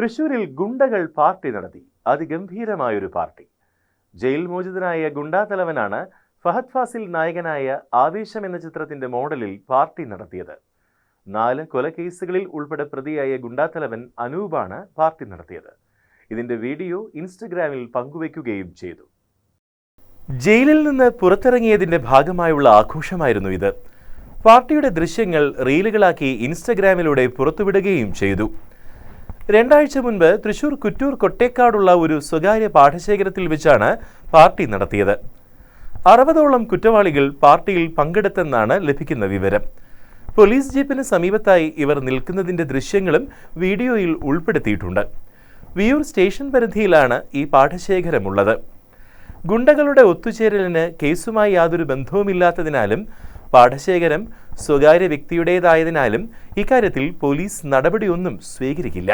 തൃശൂരിൽ ഗുണ്ടകൾ പാർട്ടി നടത്തി. അതിഗംഭീരമായൊരു പാർട്ടി. ജയിൽ മോചിതനായ ഗുണ്ടാതലവനാണ് ഫഹദ് ഫാസിൽ നായകനായ ആവേശം എന്ന ചിത്രത്തിന്റെ മോഡലിൽ പാർട്ടി നടത്തിയത്. നാല് കൊലക്കേസുകളിൽ ഉൾപ്പെടെ പ്രതിയായ ഗുണ്ടാതലവൻ അനൂപാണ് പാർട്ടി നടത്തിയത്. ഇതിന്റെ വീഡിയോ ഇൻസ്റ്റഗ്രാമിൽ പങ്കുവയ്ക്കുകയും ചെയ്തു. ജയിലിൽ നിന്ന് പുറത്തിറങ്ങിയതിന്റെ ഭാഗമായുള്ള ആഘോഷമായിരുന്നു ഇത്. പാർട്ടിയുടെ ദൃശ്യങ്ങൾ റീലുകളാക്കി ഇൻസ്റ്റഗ്രാമിലൂടെ പുറത്തുവിടുകയും ചെയ്തു. രണ്ടാഴ്ച മുൻപ് തൃശൂർ കുറ്റൂർ കൊട്ടേക്കാടുള്ള ഒരു സ്വകാര്യ പാഠശേഖരത്തിൽ വെച്ചാണ് പാർട്ടി നടത്തിയത്. അറുപതോളം കുറ്റവാളികൾ പാർട്ടിയിൽ പങ്കെടുത്തെന്നാണ് ലഭിക്കുന്ന വിവരം. പോലീസ് ജീപ്പിന് സമീപത്തായി ഇവർ നിൽക്കുന്നതിന്റെ ദൃശ്യങ്ങളും വീഡിയോയിൽ ഉൾപ്പെടുത്തിയിട്ടുണ്ട്. വിയൂർ സ്റ്റേഷൻ പരിധിയിലാണ് ഈ പാഠശേഖരമുള്ളത്. ഗുണ്ടകളുടെ ഒത്തുചേരലിന് കേസുമായി യാതൊരു ബന്ധവുമില്ലാത്തതിനാലും പാഠശേഖരം സ്വകാര്യ വ്യക്തിയുടേതായതിനാലും ഇക്കാര്യത്തിൽ പോലീസ് നടപടിയൊന്നും സ്വീകരിക്കില്ല.